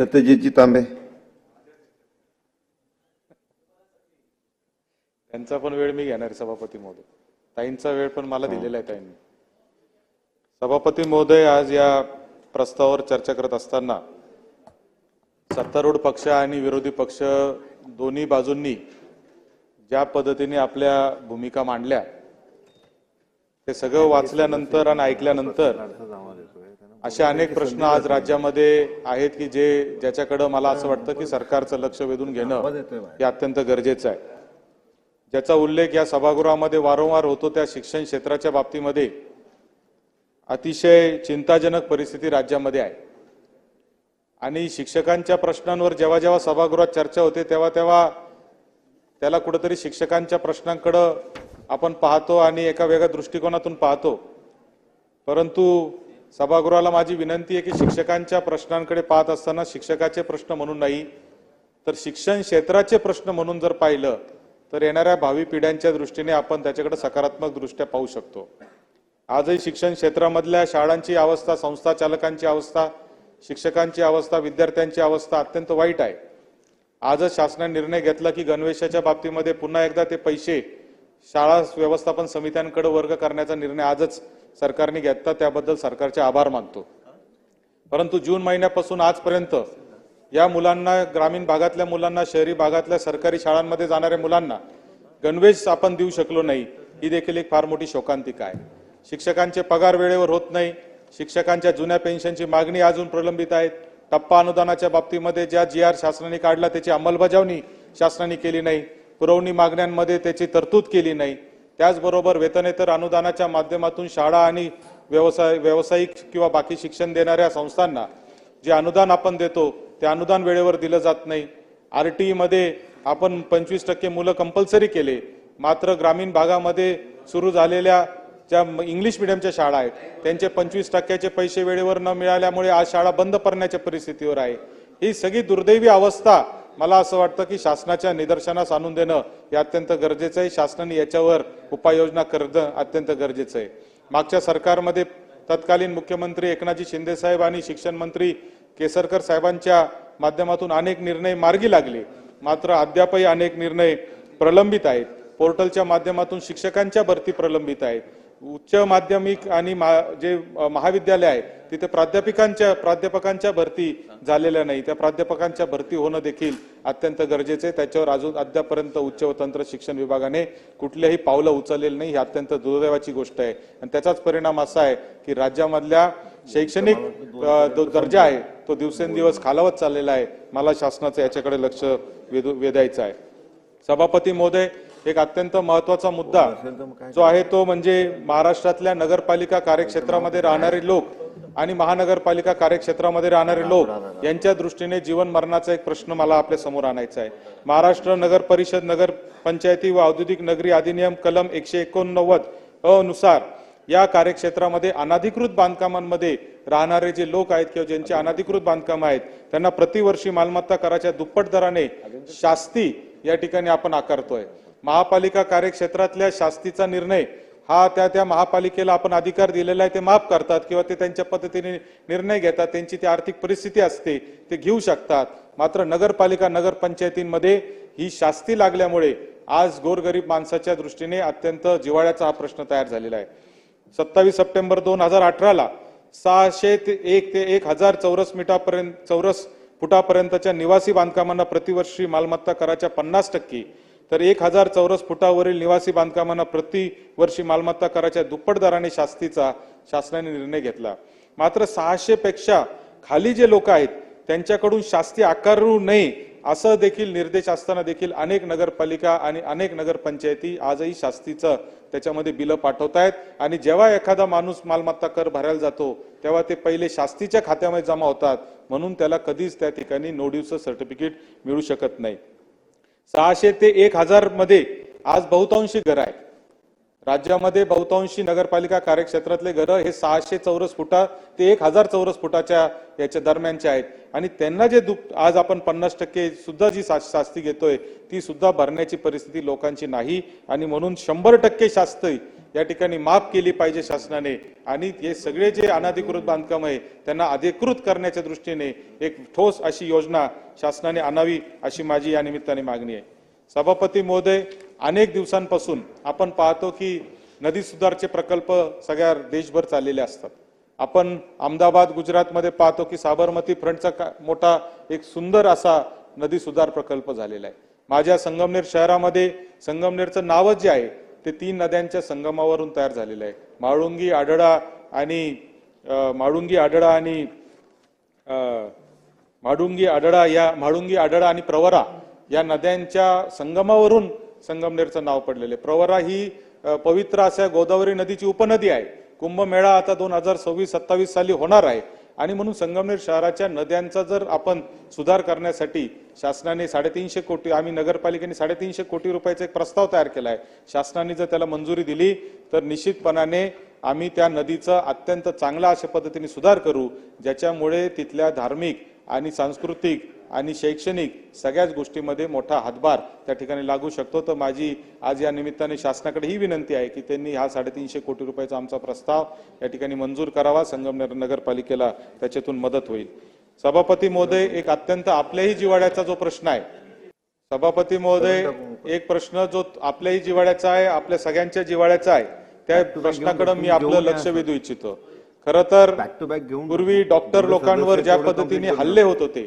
सत्यजितजी तांबे त्यांचा पण वेळ मी घेणार आहे, सभापती महोदय. ताईंचा वेळ पण मला दिलेला आहे ताईंनी. सभापती महोदय आज या प्रस्तावावर चर्चा करत असताना सत्तारूढ पक्ष आणि विरोधी पक्ष दोन्ही बाजूंनी ज्या पद्धतीने आपल्या भूमिका मांडल्या ते सगळं वाचल्यानंतर आणि ऐकल्यानंतर असे अनेक प्रश्न आज राज्यामध्ये आहेत की जे ज्याच्याकडं मला असं वाटतं की सरकारचं लक्ष वेधून घेणं हे अत्यंत गरजेचं आहे. ज्याचा उल्लेख या सभागृहामध्ये वारंवार होतो त्या शिक्षण क्षेत्राच्या बाबतीमध्ये अतिशय चिंताजनक परिस्थिती राज्यामध्ये आहे. आणि शिक्षकांच्या प्रश्नांवर जेव्हा जेव्हा सभागृहात चर्चा होते तेव्हा तेव्हा त्याला कुठंतरी शिक्षकांच्या प्रश्नांकडं आपण पाहतो आणि एका वेगळ्या दृष्टिकोनातून पाहतो. परंतु सभागृहाला माझी विनंती आहे की शिक्षकांच्या प्रश्नांकडे पाहत असताना शिक्षकाचे प्रश्न म्हणून नाही तर शिक्षण क्षेत्राचे प्रश्न म्हणून जर पाहिलं तर येणाऱ्या भावी पिढ्यांच्या दृष्टीने आपण त्याच्याकडे सकारात्मक दृष्ट्या पाहू शकतो. आजही शिक्षण क्षेत्रामधल्या शाळांची अवस्था संस्था चालकांची अवस्था शिक्षकांची अवस्था विद्यार्थ्यांची अवस्था अत्यंत वाईट आहे. आजच शासनाने निर्णय घेतला की गणवेशाच्या बाबतीमध्ये पुन्हा एकदा ते पैसे शाळा व्यवस्थापन समित्यांकडे वर्ग करण्याचा निर्णय आजच सरकारने घेतला त्याबद्दल सरकारचे आभार मानतो. परंतु जून महिन्यापासून आजपर्यंत या मुलांना ग्रामीण भागातल्या मुलांना शहरी भागातल्या सरकारी शाळांमध्ये जाणाऱ्या मुलांना गणवेश आपण देऊ शकलो नाही ही देखील एक फार मोठी शोकांतिका आहे. शिक्षकांचे पगार वेळेवर होत नाही शिक्षकांच्या जुन्या पेन्शनची मागणी अजून प्रलंबित आहेत टप्पा अनुदानाच्या बाबतीमध्ये ज्या जी आर शासनाने काढला त्याची अंमलबजावणी शासनाने केली नाही. पुरवणी मागण्यांमध्ये त्याची तरतूद केली नाही. त्याचबरोबर वेतनेतर अनुदानाच्या माध्यमातून शाळा आणि व्यवसाय व्यावसायिक किंवा बाकी शिक्षण देणाऱ्या संस्थांना जे अनुदान आपण देतो ते अनुदान वेळेवर दिलं जात नाही. आर टी मध्ये आपण पंचवीस टक्के मुलं कंपल्सरी केले. मात्र ग्रामीण भागामध्ये सुरू झालेल्या ज्या इंग्लिश मिडियमच्या शाळा आहेत त्यांचे पंचवीस टक्क्याचे पैसे वेळेवर न मिळाल्यामुळे आज शाळा बंद करण्याच्या परिस्थितीवर आहे. ही सगळी दुर्दैवी अवस्था मला असं वाटतं की शासनाच्या निदर्शनास आणून देणं हे अत्यंत गरजेचं आहे. शासनाने याच्यावर उपाययोजना करणं अत्यंत गरजेचं आहे. मागच्या सरकारमध्ये तत्कालीन मुख्यमंत्री एकनाथजी शिंदे साहेब आणि शिक्षण मंत्री केसरकर साहेबांच्या माध्यमातून अनेक निर्णय मार्गी लागले. मात्र अद्यापही अनेक निर्णय प्रलंबित आहेत. पोर्टलच्या माध्यमातून शिक्षकांच्या भरती प्रलंबित आहेत. उच्च माध्यमिक आणि मा- जे महाविद्यालय आहे तिथे प्राध्यापकांच्या प्राध्यापकांच्या भरती झालेल्या नाही. त्या प्राध्यापकांच्या भरती होणं देखील अत्यंत गरजेचं आहे. त्याच्यावर अजून अद्यापर्यंत उच्च व तंत्र शिक्षण विभागाने कुठल्याही पावलं उचललेलं नाही. ही अत्यंत दुर्दैवाची गोष्ट आहे. आणि त्याचाच परिणाम असा आहे की राज्यामधल्या शैक्षणिक जो दर्जा आहे तो दिवसेंदिवस खालावत चाललेला आहे. मला शासनाचं याच्याकडे लक्ष वेधायचं आहे. सभापती महोदय एक अत्यंत महत्त्वाचा मुद्दा जो आहे तो म्हणजे महाराष्ट्रातल्या नगरपालिका कार्यक्षेत्रामध्ये राहणारे लोक आणि महानगरपालिका कार्यक्षेत्रामध्ये राहणारे लोक यांच्या दृष्टीने जीवन मरणाचा एक प्रश्न मला आपल्यासमोर आणायचा आहे. महाराष्ट्र नगर परिषद नगर पंचायती व औद्योगिक नगरी अधिनियम कलम एकशे एकोणनव्वद अनुसार नुसार या कार्यक्षेत्रामध्ये अनाधिकृत बांधकामांमध्ये राहणारे जे लोक आहेत किंवा ज्यांचे अनाधिकृत बांधकाम आहेत त्यांना प्रतिवर्षी मालमत्ता कराच्या दुप्पट दराने शास्ती या ठिकाणी आपण आकारतोय. महापालिका कार्यक्षेत्रातल्या शास्तीचा निर्णय हा त्या त्या महापालिकेला आपण अधिकार दिलेला आहे ते माफ करतात किंवा ते त्यांच्या पद्धतीने निर्णय घेतात त्यांची ती आर्थिक परिस्थिती असते ते घेऊ शकतात. मात्र नगरपालिका नगरपंचायतींमध्ये ही शास्ती लागल्यामुळे आज गोरगरीब माणसाच्या दृष्टीने अत्यंत जिवाळ्याचा हा प्रश्न तयार झालेला आहे. सत्तावीस सप्टेंबर दोन हजार अठराला सहाशे ते एक ते एक हजार चौरस मीटरपर्यंत चौरस फुटापर्यंतच्या निवासी बांधकामांना प्रतिवर्षी मालमत्ता कराच्या पन्नास टक्के तर एक हजार चौरस फुटावरील निवासी बांधकामांना प्रतिवर्षी मालमत्ता कराच्या दुप्पट दराने शास्तीचा शासनाने निर्णय घेतला. मात्र सहाशे पेक्षा खाली जे लोक आहेत त्यांच्याकडून शास्ती आकारू नये असं देखील निर्देश असताना देखील अनेक नगरपालिका आणि अनेक नगरपंचायती आजही शास्तीचं त्याच्यामध्ये बिलं पाठवतायत. आणि जेव्हा एखादा माणूस मालमत्ता कर भरायला जातो तेव्हा ते पहिले शास्तीच्या खात्यामध्ये जमा होतात. म्हणून त्याला कधीच त्या ठिकाणी नो ड्यूचं सर्टिफिकेट मिळू शकत नाही. सहाशे ते एक हजारमध्ये आज बहुतांशी घरं आहेत. राज्यामध्ये बहुतांशी नगरपालिका कार्यक्षेत्रातले घरं हे सहाशे चौरस फुटा ते एक हजार चौरस फुटाच्या याच्या दरम्यानचे आहेत. आणि त्यांना जे दुप आज आपण पन्नास टक्के सुद्धा जी सा शास्ती घेतोय ती सुद्धा भरण्याची परिस्थिती लोकांची नाही. आणि म्हणून शंभर टक्के शास्ती या ठिकाणी माफ केली पाहिजे शासनाने. आणि हे सगळे जे अनधिकृत बांधकाम आहे त्यांना अधिकृत करण्याच्या दृष्टीने एक ठोस अशी योजना शासनाने आणावी अशी माझी या निमित्ताने मागणी आहे. सभापती महोदय अनेक दिवसांपासून आपण पाहतो की नदी सुधारचे प्रकल्प सगळ्या देशभर चाललेले असतात. आपण अहमदाबाद गुजरातमध्ये पाहतो की साबरमती फ्रंटचा का- मोठा एक सुंदर असा नदी सुधार प्रकल्प झालेला आहे. माझ्या संगमनेर शहरामध्ये संगमनेरचं नावच जे आहे ते तीन नद्यांच्या संगमावरून तयार झालेलं आहे. माळुंगी आढळा आणि माळुंगी आडळा आणि माडुंगी आढळा या माळुंगी आढळा आणि प्रवरा या नद्यांच्या संगमावरून संगमनेरचं नाव पडलेलं आहे. प्रवरा ही पवित्र अशा गोदावरी नदीची उपनदी आहे. कुंभमेळा आता दोन हजार सव्वीस सत्तावीस साली होणार आहे. आणि म्हणून संगमनेर शहराच्या नद्यांचा जर आपण सुधार करण्यासाठी शासनाने साडेतीनशे कोटी आम्ही नगरपालिकेने साडेतीनशे कोटी रुपयाचा एक प्रस्ताव तयार केला आहे शासनाने जर त्याला मंजुरी दिली तर निश्चितपणाने आम्ही त्या नदीचा अत्यंत चांगला अशा पद्धतीने सुधार करू ज्याच्यामुळे तिथल्या धार्मिक आणि सांस्कृतिक आणि शैक्षणिक सगळ्याच गोष्टीमध्ये मोठा हातभार त्या ठिकाणी लागू शकतो. तर माझी आज या निमित्ताने शासनाकडे ही विनंती आहे की त्यांनी हा साडेतीनशे कोटी रुपयाचा आमचा प्रस्ताव या ठिकाणी मंजूर करावा. संगमनेर नगरपालिकेला त्याच्यातून मदत होईल. सभापती महोदय एक अत्यंत आपल्याही जिवाळ्याचा जो प्रश्न आहे. सभापती महोदय एक प्रश्न जो आपल्याही जिवाळ्याचा आहे आपल्या सगळ्यांच्या जिवाळ्याचा आहे त्या प्रश्नाकडे मी आपलं लक्ष वेधू इच्छितो. खर तर पूर्वी डॉक्टर लोकांवर ज्या पद्धतीने हल्ले होत होते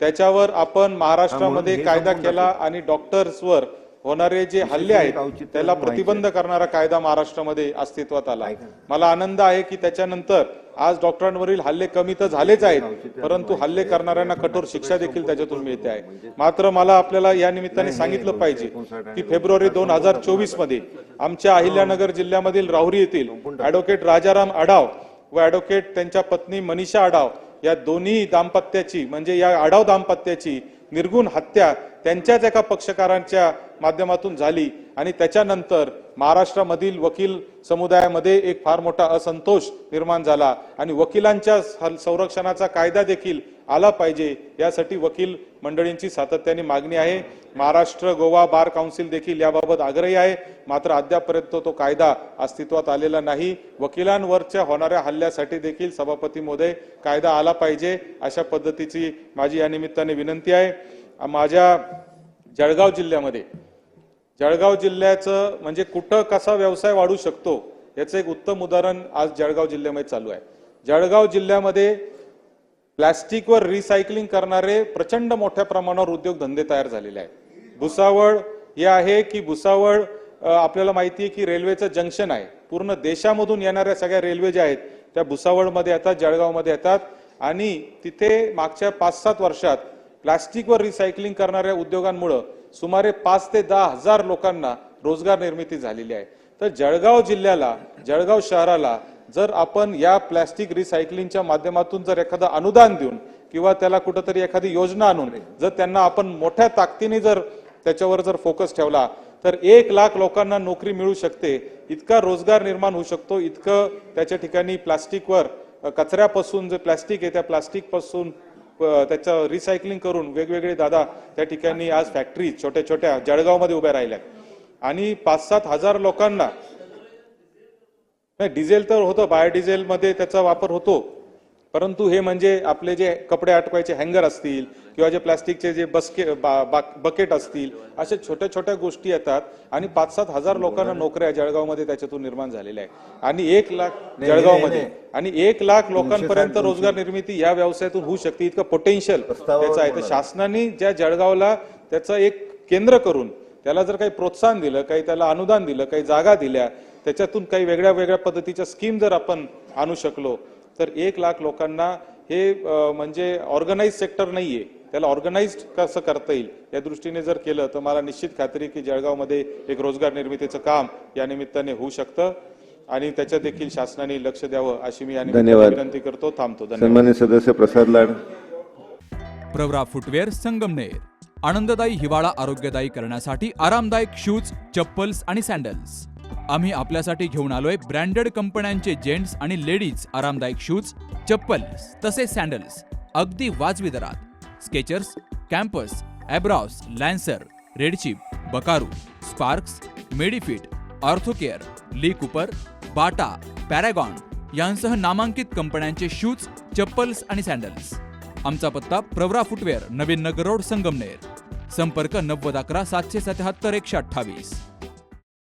त्याच्यावर आपण महाराष्ट्रामध्ये कायदा केला आणि डॉक्टर्सवर होणारे जे हल्ले आहेत त्याला प्रतिबंध करणारा कायदा महाराष्ट्रामध्ये अस्तित्वात आला. मला आनंद आहे की त्याच्यानंतर आज डॉक्टरांवरील हल्ले कमी तर झालेच आहेत परंतु हल्ले करणाऱ्यांना कठोर शिक्षा देखील त्याच्यातून मिळते आहे. मात्र मला आपल्याला या निमित्ताने सांगितलं पाहिजे की फेब्रुवारी दोन हजार चोवीसमध्ये आमच्या अहिल्यानगर जिल्ह्यामधील राहुरी येथील ऍडव्होकेट राजाराम आढाव व ऍडव्होकेट त्यांच्या पत्नी मनीषा आढाव या दोन्ही दाम्पत्याची म्हणजे या आढाव दाम्पत्याची निर्गुण हत्या त्यांच्याच एका पक्षकारांच्या माध्यमातून झाली. आणि त्याच्यानंतर महाराष्ट्रामधील वकील समुदायामध्ये एक फार मोठा असंतोष निर्माण झाला. आणि वकिलांच्या संरक्षणाचा कायदा देखील आला पाहिजे यासाठी वकील मंडळींची सातत्याने मागणी आहे. महाराष्ट्र गोवा बार काउन्सिल देखील याबाबत आग्रही आहे. मात्र अद्यापर्यंत तो कायदा अस्तित्वात आलेला नाही. वकिलांवरच्या होणाऱ्या हल्ल्यासाठी देखील सभापती मोदय कायदा आला पाहिजे अशा पद्धतीची माझी या निमित्ताने विनंती आहे. माझ्या जळगाव जिल्ह्यामध्ये. जळगाव जिल्ह्याचं म्हणजे कुठं कसा व्यवसाय वाढू शकतो याचं एक उत्तम उदाहरण आज जळगाव जिल्ह्यामध्ये चालू आहे. जळगाव जिल्ह्यामध्ये प्लॅस्टिकवर रिसायकलिंग करणारे प्रचंड मोठ्या प्रमाणावर उद्योगधंदे तयार झालेले आहेत. भुसावळ हे आहे की भुसावळ आपल्याला माहिती आहे की रेल्वेचं जंक्शन आहे. पूर्ण देशामधून येणाऱ्या सगळ्या रेल्वे ज्या आहेत त्या भुसावळमध्ये येतात जळगावमध्ये येतात आणि तिथे मागच्या पाच सात वर्षात प्लास्टिकवर रिसायकलिंग करणाऱ्या उद्योगांमुळं सुमारे पाच ते दहा हजार लोकांना रोजगार निर्मिती झालेली आहे. तर जळगाव जिल्ह्याला जळगाव शहराला जर आपण या प्लॅस्टिक रिसायकलिंगच्या माध्यमातून जर एखादं अनुदान देऊन किंवा त्याला कुठंतरी एखादी योजना आणून जर त्यांना आपण मोठ्या ताकदीने जर त्याच्यावर जर फोकस ठेवला तर एक लाख लोकांना नोकरी मिळू शकते. इतका रोजगार निर्माण होऊ शकतो. इतकं त्याच्या ठिकाणी प्लास्टिकवर कचऱ्यापासून जे प्लास्टिक आहे त्या प्लास्टिकपासून त्याचं रिसायकलिंग करून वेगवेगळे दादा त्या ठिकाणी आज फॅक्टरी छोट्या छोट्या जळगावमध्ये उभ्या राहिल्या आणि पाच सात हजार लोकांना नाही डिझेल तर होतं बायोडिझेलमध्ये त्याचा वापर होतो. परंतु हे म्हणजे आपले जे कपडे अटकवायचे हँगर असतील किंवा जे प्लास्टिकचे जे बसके बा- बा- बकेट असतील अशा छोट्या छोट्या गोष्टी येतात आणि पाच सात हजार लोकांना नोकऱ्या जळगावमध्ये त्याच्यातून निर्माण झालेल्या आहे आणि एक लाख जळगावमध्ये आणि एक लाख लोकांपर्यंत रोजगार निर्मिती या व्यवसायातून होऊ शकते. इतकं पोटेन्शियल त्याचं आहे. तर शासनाने ज्या जळगावला त्याचं एक केंद्र करून त्याला जर काही प्रोत्साहन दिलं काही त्याला अनुदान दिलं काही जागा दिल्या त्याच्यातून काही वेगळ्या वेगळ्या पद्धतीच्या स्कीम जर आपण आणू शकलो तर एक लाख लोकांना हे म्हणजे ऑर्गनाइज सेक्टर नाहीये. त्याला ऑर्गनाइज्ड कसं करता येईल? या दृष्टीने जर केलं तर मला निश्चित खात्री आहे की जळगावमध्ये एक रोजगार निर्मितीचं काम या निमित्ताने होऊ शकतं. आणि त्याच्यात देखील शासनाने लक्ष द्यावं अशी मी. विनंती करतो. थांबतो. धन्यवाद. सदस्य प्रसाद लाड. प्रवरा फुटवेअर संगमनेर. आनंददायी हिवाळा आरोग्यदायी करण्यासाठी आरामदायक शूज चप्पल्स आणि सँडल्स आम्ही आपल्यासाठी घेऊन आलोय ब्रँडेड कंपन्यांचे जेंट्स आणि लेडीज आरामदायक शूज चप्पल तसेच सँडल्स. अगदी वाजवी दरात. Skechers Campus Abros Lancer Red Chief Buckaroo Sparx Medifit Orthocare Lee Cooper Bata Paragon यांसह नामांकित कंपन्यांचे शूज चप्पल्स आणि सँडल्स. आमचा पत्ता प्रवरा फुटवेअर नवीन नगर रोड संगमनेर. संपर्क नव्वद अकरा सातशे सत्याहत्तर एकशे अठ्ठावीस.